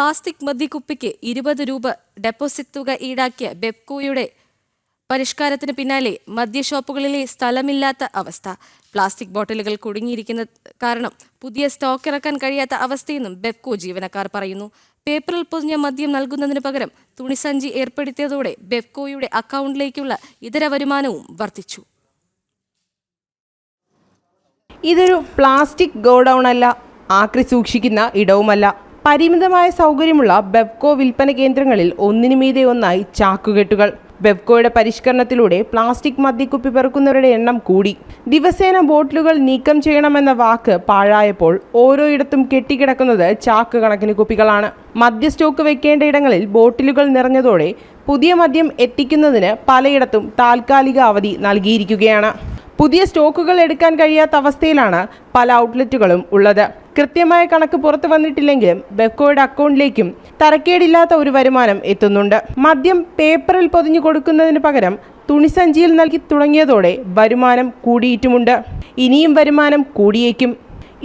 Plastic മദ്യക്കുപ്പിക്ക് ഇരുപത് രൂപ deposit തുക ഈടാക്കിയ ബെപ്കോയുടെ പരിഷ്കാരത്തിന് പിന്നാലെ മദ്യഷോപ്പുകളിലെ സ്ഥലമില്ലാത്ത അവസ്ഥ. പ്ലാസ്റ്റിക് ബോട്ടിലുകൾ കുടുങ്ങിയിരിക്കുന്ന കാരണം പുതിയ സ്റ്റോക്ക് ഇറക്കാൻ കഴിയാത്ത അവസ്ഥയെന്നും ബെപ്കോ ജീവനക്കാർ പറയുന്നു. പേപ്പറിൽ പൊതിഞ്ഞ മദ്യം നൽകുന്നതിന് പകരം തുണിസഞ്ചി ഏർപ്പെടുത്തിയതോടെ ബെപ്കോയുടെ അക്കൗണ്ടിലേക്കുള്ള ഇതര വരുമാനവും വർദ്ധിച്ചു. ഇതൊരു പ്ലാസ്റ്റിക് ഗോഡൌൺ അല്ല ആക്രി സൂക്ഷിക്കുന്ന ഇടവുമല്ല. പരിമിതമായ സൗകര്യമുള്ള ബെബ്കോ വിൽപ്പന കേന്ദ്രങ്ങളിൽ ഒന്നിനു മീതെ ഒന്നായി ചാക്കുകെട്ടുകൾ. ബെബ്കോയുടെ പരിഷ്കരണത്തിലൂടെ പ്ലാസ്റ്റിക് മദ്യക്കുപ്പി പെറുക്കുന്നവരുടെ എണ്ണം കൂടി. ദിവസേന ബോട്ടിലുകൾ നീക്കം ചെയ്യണമെന്ന വാക്ക് പാഴായപ്പോൾ ഓരോയിടത്തും കെട്ടിക്കിടക്കുന്നത് ചാക്ക് കണക്കിന് കുപ്പികളാണ്. മദ്യ സ്റ്റോക്ക് വെക്കേണ്ട ഇടങ്ങളിൽ ബോട്ടിലുകൾ നിറഞ്ഞതോടെ പുതിയ മദ്യം എത്തിക്കുന്നതിന് പലയിടത്തും താൽക്കാലിക അവധി നൽകിയിരിക്കുകയാണ്. പുതിയ സ്റ്റോക്കുകൾ എടുക്കാൻ കഴിയാത്ത അവസ്ഥയിലാണ് പല ഔട്ട്ലെറ്റുകളും ഉള്ളത്. കൃത്യമായ കണക്ക് പുറത്തു വന്നിട്ടില്ലെങ്കിലും ബെക്കോയുടെ അക്കൗണ്ടിലേക്കും തരക്കേടില്ലാത്ത ഒരു വരുമാനം എത്തുന്നുണ്ട്. മദ്യം പേപ്പറിൽ പൊതിഞ്ഞു കൊടുക്കുന്നതിന് പകരം തുണിസഞ്ചിയിൽ നൽകി തുടങ്ങിയതോടെ വരുമാനം കൂടിയിട്ടുമുണ്ട്. ഇനിയും വരുമാനം കൂടിയേക്കും.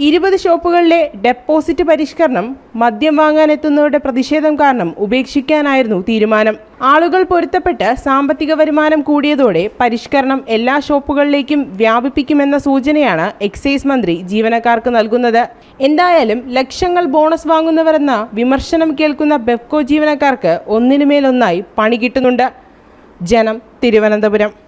ഇരുപത് ഷോപ്പുകളിലെ ഡെപ്പോസിറ്റ് പരിഷ്കരണം മദ്യം വാങ്ങാനെത്തുന്നവരുടെ പ്രതിഷേധം കാരണം ഉപേക്ഷിക്കാനായിരുന്നു തീരുമാനം. ആളുകൾ പൊരുത്തപ്പെട്ട് സാമ്പത്തിക വരുമാനം കൂടിയതോടെ പരിഷ്കരണം എല്ലാ ഷോപ്പുകളിലേക്കും വ്യാപിപ്പിക്കുമെന്ന സൂചനയാണ് എക്സൈസ് മന്ത്രി ജീവനക്കാർക്ക് നൽകുന്നത്. എന്തായാലും ലക്ഷങ്ങൾ ബോണസ് വാങ്ങുന്നവരെന്ന വിമർശനം കേൾക്കുന്ന ബെഫ്കോ ജീവനക്കാർക്ക് ഒന്നിനുമേലൊന്നായി പണി കിട്ടുന്നുണ്ട്. ജനം തിരുവനന്തപുരം.